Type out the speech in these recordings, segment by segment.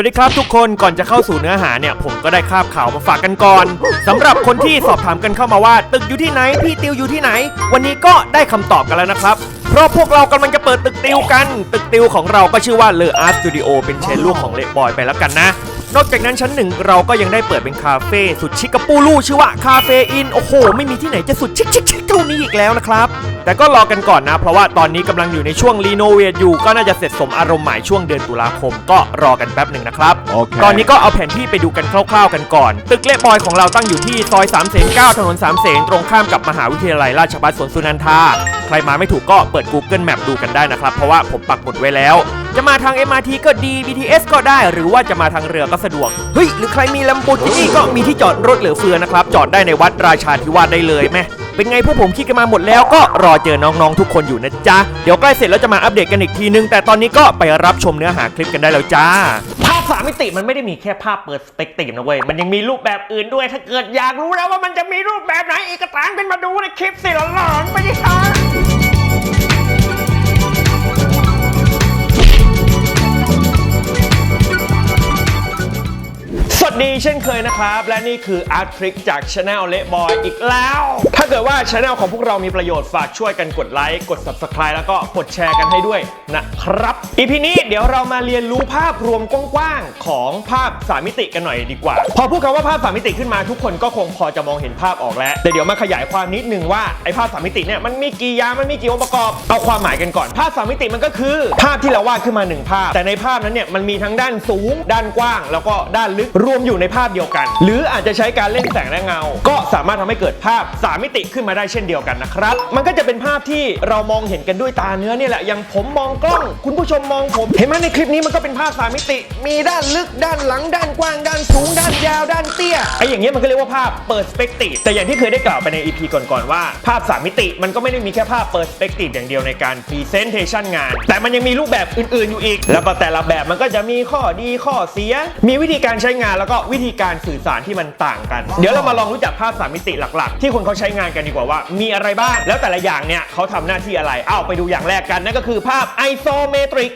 วัสดีครับทุกคนก่อนจะเข้าสู่เนื้อหาเนี่ย ผมก็ได้คาบข่าวมาฝากกันก่อนสำหรับคนที่สอบถามกันเข้ามาว่า ตึกอยู่ที่ไหนพี่ติวอยู่ที่ไหน วันนี้ก็ได้คำตอบกันแล้วนะครับ เพราะพวกเรากำลังจะเปิดตึกติวกัน ตึกติวของเราก็ชื่อว่าเลออาร์ตสตูดิโอเป็นเชนลูกของเลบอยไปแล้วกันนะนอกจากนั้นชั้นหนึ่งเราก็ยังได้เปิดเป็นคาเฟ่สุดชิคกบปูลูชื่อว่าคาเฟ่อินโอ้โห ไม่มีที่ไหนจะสุดชิคชิคชิคเท่านี้อีกแล้วนะครับ แต่ก็รอกันก่อนนะ เพราะว่าตอนนี้กำลังอยู่ในช่วงรีโนเวทอยู่ก็น่าจะเสร็จสมอารมณ์ใหม่ช่วงเดือนตุลาคม ก็รอกันแป๊บหนึ่งนะครับโอเคตอนนี้ก็เอาแผนที่ไปดูกันคร่าวๆกันก่อน ตึกเละบอยของเราตั้งอยู่ที่ซอย3ามเสน9ถนน3ามเสนตรงข้ามกับมหาวิทยาลัยราชภัฏสวนสุนันทาใครมาไม่ถูกก็เปิด Google Map ดูกันได้นะครับ เพราะว่าผมปักหมุดไว้แล้ว จะมาทาง MRT ก็ดี BTS ก็ได้ หรือว่าจะมาทางเรือก็สะดวก เฮ้ย หรือใครมีลัมโบกินี่ก็มีที่จอดรถเหลือเฟือนะครับ จอดได้ในวัดราชาธิวาสได้เลยแม่ เป็นไงพวกผมคิดกันมาหมดแล้วก็รอเจอน้องๆทุกคนอยู่นะจ๊ะ เดี๋ยวใกล้เสร็จแล้วจะมาอัปเดตกันอีกทีนึง แต่ตอนนี้ก็ไปรับชมเนื้อหาคลิปกันได้แล้วจ้า ภาพสามมิติมันไม่ได้มีแค่ภาพเปิดสเปกตรีมนะเว้ย มันยังมีรูปแบบอื่นด้วย ถ้าเกิดอยากรู้แล้วว่ามันจะมีรูปแบบไหนอีกก็ตามกันมาดูในคลิปสิหลอนๆไม่ใช่ช้า สวัสดีเช่นเคยนะครับ และนี่คืออาร์ตทริกจากช anel เละบอยอีกแล้ว ถ้าเกิดว่าช anel ของพวกเรามีประโยชน์ฝากช่วยกันกดไลค์กด subscribe แล้วก็กดแชร์กันให้ด้วยนะครับอีพีนี้เดี๋ยวเรามาเรียนรู้ภาพรวมกว้างๆของภาพสามมิติกันหน่อยดีกว่า พอพูดคำว่าภาพสามมิติขึ้นมาทุกคนก็คงพอจะมองเห็นภาพออกแล้วแต่เดี๋ยวมาขยายความนิดนึงว่าไอ้ภาพสามมิติเนี่ยมันมีกี่อย่างมันมีกี่องค์ประกอบเอาความหมายกันก่อนภาพสามมิติมันก็คือ ภาพที่เราวาดขึ้นมาหนึ่งภาพ แต่ในภาพนั้นเนี่ยมันมีทั้งด้านสูง ด้านกว้าง แล้วก็ด้านลึกรวมอยู่ในภาพเดียวกัน หรืออาจจะใช้การเล่นแสงและเงา ก็สามารถทำให้เกิดภาพสามมิติขึ้นมาได้เช่นเดียวกันนะครับ มันก็จะเป็นภาพที่เรามองเห็นกันด้วยตาเนื้อเนี่ยแหละ อย่างผมมองกล้อง คุณผู้ชมมองผม เห็นไหมในคลิปนี้มันก็เป็นภาพสามมิติ มีด้านลึก ด้านหลัง ด้านกว้าง ด้านสูง ด้านยาว ด้านเตี้ย ไออย่างเงี้ยมันก็เรียกว่าภาพเปิดสเปกตีแต่อย่างที่เคยได้กล่าวไปใน EP ก่อนๆว่าภาพสามมิติ มันก็ไม่ได้มีแค่ภาพเปิดสเปกตีอย่างเดียวในการพรีเซนเทชันงาน แต่มันยังมีรูปแบบอื่นๆอยู่อีก แล้วแต่ละแบบมันก็จะมีข้อดีข้อเสีย มีวิธีการใช้งานแล้วก็วิธีการสื่อสารที่มันต่างกัน เดี๋ยวเรามาลองรู้จักภาพสามมิติหลักๆ ที่คนเขาใช้งานกันดีกว่าว่า มีอะไรบ้าง แล้วแต่ละอย่างเนี่ยเขาทำหน้าที่อะไร เอาไปดูอย่างแรกกันนั่นก็คือภาพไอโซเมตริก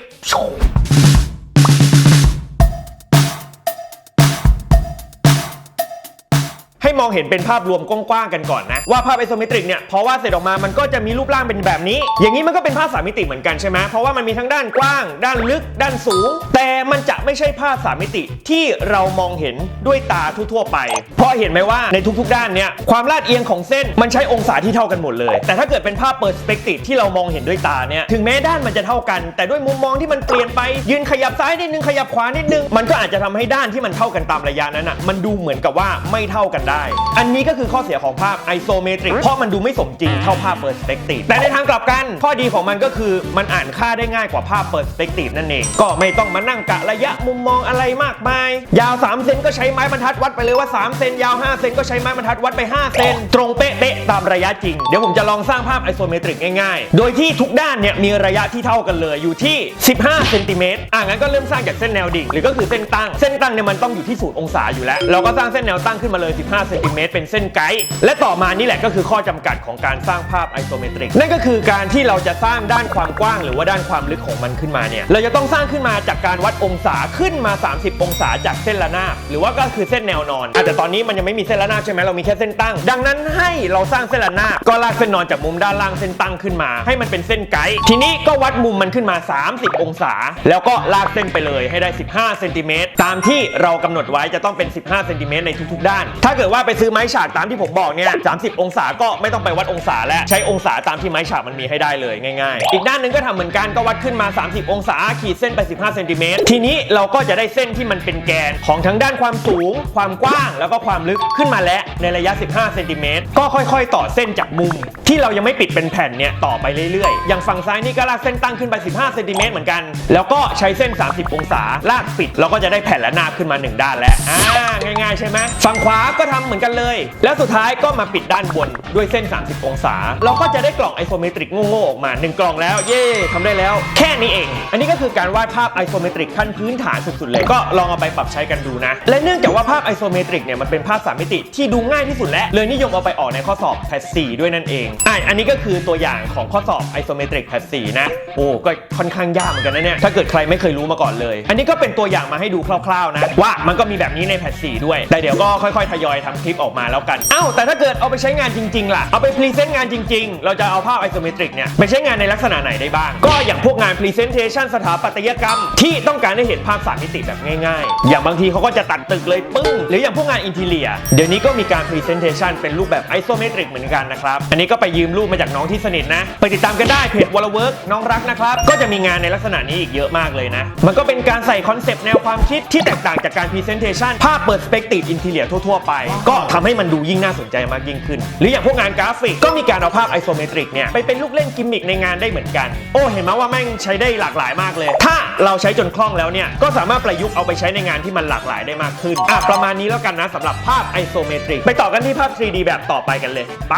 ให้มองเห็นเป็นภาพรวมกว้างๆกันก่อนนะ ว่าภาพไอโซเมตริกเนี่ยพอวาดเสร็จออกมามันก็จะมีรูปร่างเป็นแบบนี้ อย่างนี้มันก็เป็นภาพสามมิติเหมือนกันใช่ไหมเพราะว่ามันมีทั้งด้านกว้าง ด้านลึก ด้านสูง แต่มันจะไม่ใช่ภาพสามมิติที่เรามองเห็นด้วยตาทั่วๆไป เพราะเห็นไหมว่าในทุกๆ ด้านเนี่ยความลาดเอียงของเส้นมันใช้องศาที่เท่ากันหมดเลย แต่ถ้าเกิดเป็นภาพเปิดสเปกติที่เรามองเห็นด้วยตาเนี่ยถึงแม้ด้านมันจะเท่ากัน แต่ด้วยมุมมองที่มันเปลี่ยนไปยืนขยับซ้ายนิดนึงขยับขวานิดนึงมันก็อาจจะทำให้ด้านที่มันเท่ากันตามระยะนั้นอะมันดูเหมือนกับว่าไม่เท่ากันได้อันนี้ก็คือข้อเสียของภาพไอโซเมตริกเพราะมันดูไม่สมจริงเท่าภาพเปิดสเปกติฟแต่ในทางกลับกัน ข้อดีของมันก็คือมันอ่านค่าได้ง่ายกว่าภาพเปิดสเปกติฟนั่นเอง ก็ไม่ต้องมานั่งกะระยะมุมมองอะไรมากมาย ยาว 3 เซนก็ใช้ไม้บรรทัดวัดไปเลยว่า 3 เซนยาว 5 เซนก็ใช้ไม้บรรทัดวัดไป 5 เซนตรงเป๊ะๆตามระยะจริง เดี๋ยวผมจะลองสร้างภาพไอโซเมตริกง่ายๆ โดยที่ทุกด้านเนี่ยมีระยะที่เท่ากันเลยอยู่ที่ 15 เซนติเมตรอะงั้นก็เริ่มสร้างจากเส้นแนวดิ่งหรือก็คือเส้นตั้ง เส้นตั้งเนี่ยมันต้องอยู่ที่ศูนย์องศาอยู่แล้ว เราก็สร้างเส้นแนวตั้งขึ้นมาเลย 15เซนติเมตรเป็นเส้นไกด์และต่อมานี่แหละก็คือข้อจำกัดของการสร้างภาพไอโซเมตริกนั่นก็คือการที่เราจะสร้างด้านความกว้าง หรือว่าด้านความลึกของมันขึ้นมาเนี่ยเราจะต้องสร้างขึ้นมาจากการวัดองศาขึ้นมา 30 องศาจากเส้นระนาบหรือว่าก็คือเส้นแนวนอนอะแต่ตอนนี้มันยังไม่มีเส้นระนาบใช่ไหมเรามีแค่เส้นตั้ง ดังนั้นให้เราสร้างเส้นระนาบก็ลากเส้นนอนจากมุมด้านล่างเส้นตั้งขึ้นมา ให้มันเป็นเส้นไกด์ทีนี้ก็วัดมุมมันขึ้นมา 30 องศา แล้วก็ลากเส้นไปเลยให้ได้ 15เซนติเมตรตามที่เรากำหนดไว้จะต้องเป็น 15เซนติเมตรในทุกๆ ด้าน ถ้าเกิดว่าไปซื้อไม้ฉากตามที่ผมบอกเนี่ย30 องศาก็ไม่ต้องไปวัดองศาแล้วใช้องศาตามที่ไม้ฉากมันมีให้ได้เลยง่ายๆ อีกด้านหนึ่งก็ทำเหมือนกันก็วัดขึ้นมา 30 องศาขีดเส้นไป 15เซนติเมตรทีนี้เราก็จะได้เส้นที่มันเป็นแกนของทั้งด้านความสูง ความกว้าง แล้วก็ความลึกขึ้นมาแล้วในระยะ 15เซนติเมตรก็ค่อย ๆ ต่อเส้นจากมุม ที่เรายังไม่ปิดเป็นแผ่นเนี่ยต่อไปเรื่อยๆ อย่างฝั่งซ้ายนี่ก็ลากเส้นตั้งขึ้นไป 15เซนติเมตรเหมือนกัน แล้วก็ใช้เส้น 30 องศาลากปิด เราก็จะได้แผ่นละนาบขึ้นมาหนึ่งด้านแล้วอ่าง่ายๆใช่ไหมฝั่งขวาก็ทำเหมือนกันเลย แล้วสุดท้ายก็มาปิดด้านบนด้วยเส้น 30 องศา เราก็จะได้กล่องไอโซเมตริกโง่ๆออกมาหนึ่งกล่องแล้ว เย่ทำได้แล้ว แค่นี้เอง อันนี้ก็คือการวาดภาพไอโซเมตริกขั้นพื้นฐานสุดๆเลยก็ลองเอาไปปรับใช้กันดูนะ และเนื่องจากว่าภาพไอโซเมตริกเนี่ยมันเป็นภาพสามมิติที่ดูง่ายที่สุดและเลยนิยมเอาไปออกในข้อสอบแพท4ด้วยนั่นเองอะอันนี้ก็คือตัวอย่างของข้อสอบ isometric แพท4นะ โอ้ก็ค่อนข้างยากเหมือนกันนะเนี่ย ถ้าเกิดใครไม่เคยรู้มาก่อนเลย อันนี้ก็เป็นตัวอย่างมาให้ดูคร่าวๆนะ ว่ามันก็มีแบบนี้ในแพท4ด้วย แต่เดี๋ยวก็ค่อยๆ ทยอยทำคลิปออกมาแล้วกัน เอ้า แต่ถ้าเกิดเอาไปใช้งานจริงๆ ล่ะ เอาไปพรีเซนต์งานจริงๆ เราจะเอาภาพ isometric เนี่ยไปใช้งานในลักษณะไหนได้บ้าง ก็อย่างพวกงาน presentation สถาปัตยกรรม ที่ต้องการให้เห็นภาพสามมิติแบบง่ายๆ อย่างบางทีเขาก็จะตัดตึกเลยปึ้ง หรืออย่างพวกงานอินทีเลียเดี๋ยวนี้ก็มีการ presentation เป็นรูปแบบ isometric เหมือนกันนะครับ อันนี้ก็ไปยืมรูปมาจากน้องที่สนิทนะ ไปติดตามกันได้เพจวอลเวิร์กน้องรักนะครับ ก็จะมีงานในลักษณะนี้อีกเยอะมากเลยนะ มันก็เป็นการใส่คอนเซปต์แนวความคิดที่แตกต่างจากการ presentation ภาพเปิดสเปกตีฟอินทีเลียทั่วๆไป ก็ทำให้มันดูยิ่งน่าสนใจมากยิ่งขึ้น หรืออย่างพวกงานกราฟิกก็มีการเอาภาพ isometric เนี่ยไปเป็นลูกเล่นกิมมิคในงานได้เหมือนกัน โอ้เห็นไหมว่าแม่งใช้ได้หลากหลายมากเลย ถ้าเราใช้จนคล่องแล้วเนี่ยก็สามารถประยุกต์เอาไปใช้ในงานที่มันหลากหลายได้มากขึ้นอะประมาณนี้แล้วกันนะสำหรับภาพ isometric ไปต่อกันที่ภาพ 3D แบบต่อไปกันเลย ไป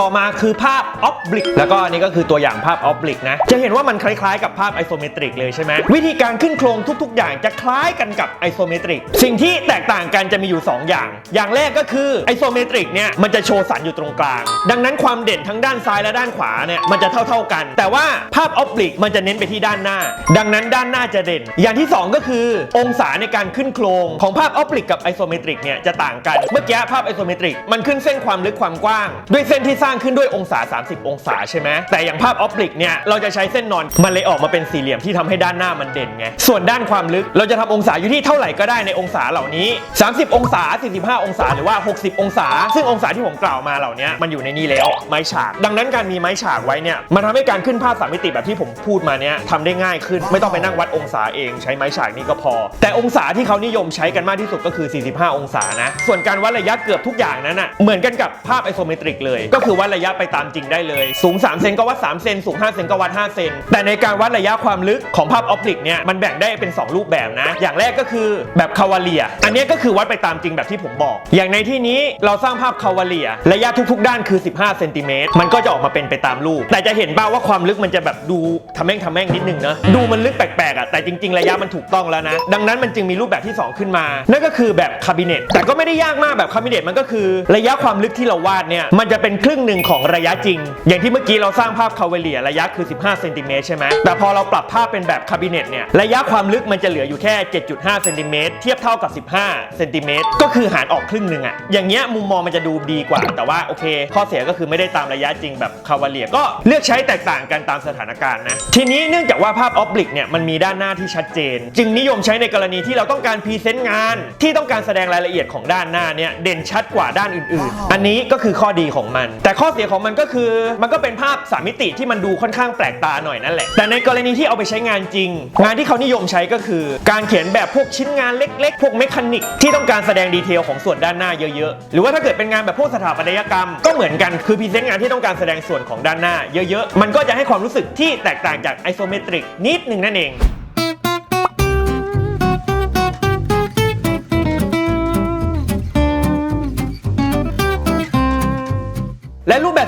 ต่อมาคือภาพ Oblique แล้วก็อันนี้ก็คือตัวอย่างภาพ Oblique นะ จะเห็นว่ามันคล้ายๆกับภาพ Isometric เลยใช่ไหมวิธีการขึ้นโครงทุกๆ อย่างจะคล้ายกันกับ Isometric สิ่งที่แตกต่างกันจะมีอยู่ 2 อย่าง อย่างแรกก็คือ Isometric เนี่ยมันจะโชว์สันอยู่ตรงกลาง ดังนั้นความเด่นทั้งด้านซ้ายและด้านขวาเนี่ยมันจะเท่าๆกัน แต่ว่าภาพ Oblique มันจะเน้นไปที่ด้านหน้า ดังนั้นด้านหน้าจะเด่น อย่างที่ 2 ก็คือองศาในการขึ้นโครงของภาพ Oblique กับ Isometric เนี่ยจะต่างกันเมื่อกี้ภาพ Isometric มันขึ้นเส้นความลึกความกว้าง ด้วยเส้นที่สร้างขึ้นด้วยองศา 30 องศาใช่ไหมแต่อย่างภาพ Oblique เนี่ยเราจะใช้เส้นนอนมันเลยออกมาเป็นสี่เหลี่ยมที่ทำให้ด้านหน้ามันเด่นไงส่วนด้านความลึกเราจะทำองศาอยู่ที่เท่าไหร่ก็ได้ในองศาเหล่านี้ 30 องศา 45 องศาหรือว่า 60 องศา ซึ่งองศาที่ผมกล่าวมาเหล่านี้มันอยู่ในนี้แล้วไม้ฉาก ดังนั้นการมีไม้ฉากไว้เนี่ยมันทำให้การขึ้นภาพสามมิติแบบที่ผมพูดมาเนี่ยทำได้ง่ายขึ้น ไม่ต้องไปนั่งวัดองศาเองใช้ไม้ฉากนี่ก็พอ แต่องศาที่เขานิยมใช้กันมากที่สุดก็คือ 45 องศานะส่วนการวัดระยะเกือบทุกอย่างนั้นน่ะเหมือนกันกับภาพไอโซเมตริกเลยก็คือวัดระยะไปตามจริงได้เลย สูง 3 เซนก็วัด 3 เซน สูง 5 เซนก็วัด 5 เซน แต่ในการวัดระยะความลึกของภาพออปติกเนี่ย มันแบ่งได้เป็น 2 รูปแบบนะ อย่างแรกก็คือแบบคาวาเลีย อันนี้ก็คือวัดไปตามจริงแบบที่ผมบอก อย่างในที่นี้เราสร้างภาพคาวาเลีย ระยะทุกๆ ด้านคือ 15 เซนติเมตร มันก็จะออกมาเป็นไปตามรูป แต่จะเห็นบ้างว่าความลึกมันจะแบบดูทำแม่งทำแม่งนิดนึงนะ ดูมันลึกแปลกๆอะ แต่จริง ๆ ระยะมันถูกต้องแล้วนะ ดังนั้นมันจึงมีรูปแบบที่ 2 ขึ้นมา นั่นก็คือแบบคาบิเนตแต่ก็ไม่ได้ยากมากแบบคาบิเนตมันก็คือ ระยะความลึกที่เราวาดเนี่ย มันจะเป็นครึ่งหนึ่งของระยะจริง อย่างที่เมื่อกี้เราสร้างภาพคาวเลียระยะคือ 15เซนติเมตรใช่ไหมแต่พอเราปรับภาพเป็นแบบคาบิเนตเนี่ยระยะความลึกมันจะเหลืออยู่แค่ 7.5เซนติเมตรเทียบเท่ากับ 15เซนติเมตรก็คือหารออกครึ่งหนึ่งอะอย่างเงี้ยมุมมองมันจะดูดีกว่า แต่ว่าโอเค ข้อเสียก็คือไม่ได้ตามระยะจริงแบบคาวเลียก็เลือกใช้แตกต่างกันตามสถานการณ์นะทีนี้เนื่องจากว่าภาพออ b ลิกเนี่ยมันมีด้านหน้าที่ชัดเจน จึงนิยมใช้ในกรณีที่เราต้องการพรีเซนต์งาน ที่ต้องการแสดงรายละเอียดของด้านหน้าเนี่ยเด่นชัดกว่าด้านอื่นๆ อันนี้ก็คือข้อดีของมัน แต่ข้อเสียของมันก็คือ มันก็เป็นภาพสามมิติที่มันดูค่อนข้างแปลกตาหน่อยนั่นแหละ แต่ในกรณีที่เอาไปใช้งานจริง งานที่เขานิยมใช้ก็คือ การเขียนแบบพวกชิ้นงานเล็ก ๆ พวกเมคานิกที่ต้องการแสดงดีเทลของส่วนด้านหน้าเยอะๆ หรือว่าถ้าเกิดเป็นงานแบบพวกสถาปัตยกรรม ก็เหมือนกันคือพรีเซนต์งานที่ต้องการแสดงส่วนของด้านหน้าเยอะๆ มันก็จะให้ความรู้สึกที่แตกต่างจากไอโซเมตริกนิดหนึ่งนั่นเอง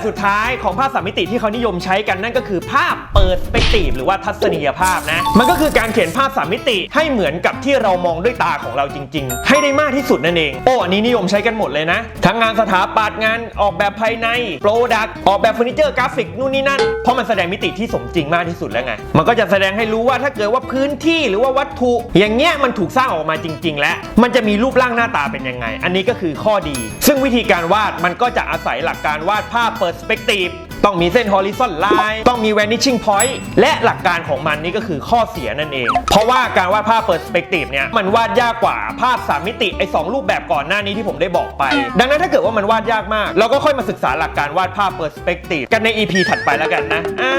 สุดท้ายของภาพสามมิติที่เขานิยมใช้กันนั่นก็คือภาพเปิดสเปกตีฟหรือว่าทัศนียภาพนะ มันก็คือการเขียนภาพสามมิติให้เหมือนกับที่เรามองด้วยตาของเราจริง ๆ ให้ได้มากที่สุดนั่นเองโอ้อันนี้นิยมใช้กันหมดเลยนะ ทั้งงานสถาปัตย์งานออกแบบภายในโปรดักต์ออกแบบเฟอร์นิเจอร์กราฟิกนู่นนี่นั่นเพราะมันแสดงมิติที่สมจริงมากที่สุดแล้วไงมันก็จะแสดงให้รู้ว่าถ้าเกิดว่าพื้นที่หรือว่าวัตถุ อย่างเงี้ยมันถูกสร้างออกมาจริง ๆ แล้วมันจะมีรูปร่างหน้าตาเป็นยังไง อันนี้ก็คือข้อดี ซึ่งวิธีการวาดมันก็จะอาศัยหลักการวาดภาพเปิดสเปก ต้องมีเส้น horizon line ต้องมี vanishing point และหลักการของมันนี่ก็คือข้อเสียนั่นเอง เพราะว่าการวาดภาพ perspective เนี่ยมันวาดยากกว่าภาพ 3 มิติไอ้สองรูปแบบก่อนหน้านี้ที่ผมได้บอกไป ดังนั้นถ้าเกิดว่ามันวาดยากมาก เราก็ค่อยมาศึกษาหลักการวาดภาพ perspective กันใน EP ถัดไปแล้วกันนะอ่า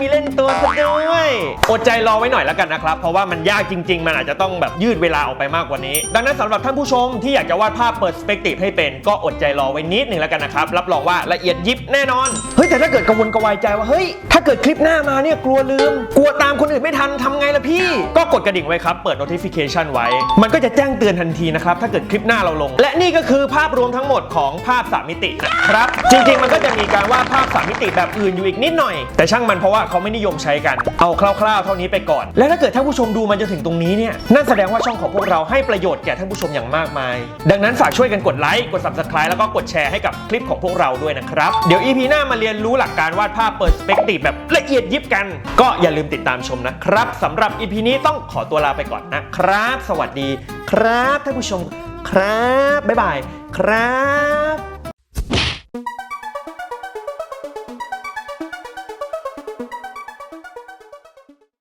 มีเล่นตัวซะด้วยอดใจรอไว้หน่อยแล้วกันนะครับ เพราะว่ามันยากจริง ๆ มันอาจจะต้องแบบยืดเวลาออกไปมากกว่านี้ ดังนั้นสำหรับท่านผู้ชมที่อยากจะวาดภาพ perspective ให้เป็น ก็อดใจรอไว้นิดหนึ่งแล้วกันนะครับ รับรองว่าละเอียดยิบแน่นอน เฮ้ยแต่ถ้าเกิดกังวลกระวายใจว่าเฮ้ยถ้าเกิดคลิปหน้ามาเนี่ยกลัวลืม กลัวตามคนอื่นไม่ทันทำไงล่ะพี่ ก็กดกระดิ่งไว้ครับ เปิด notification ไว้ มันก็จะแจ้งเตือนทันทีนะครับ ถ้าเกิดคลิปหน้าเราลง และนี่ก็คือภาพรวมทั้งหมดของภาพ3มิตินะครับ จริงๆ มันก็จะมีการวาดภาพ3มิติแบบอื่นอยู่อีกนิดหน่อย แต่ช่างมันเพราะว่าเขาไม่นิยมใช้กันเอาคร่าวๆาวๆ เท่านี้ไปก่อน และถ้าเกิดท่านผู้ชมดูมันจนถึงตรงนี้เนี่ยนั่นแสดงว่าช่องของพวกเราให้ประโยชน์แก่ท่านผู้ชมอย่างมากมาย ดังนั้นฝากช่วยกันกดไลค์กด subscribe แล้วก็กดแชร์ให้กับคลิปของพวกเราด้วยนะครับเดี๋ยว EP หน้ามาเรียนรู้หลักการวาดภาพเปิดสเปกติแบบละเอียดยิบกัน ก็อย่าลืมติดตามชมนะครับสำหรับอีพีนี้ต้องขอตัวลาไปก่อนนะครับ สวัสดีครับท่านผู้ชมครับบ๊ายบายครับ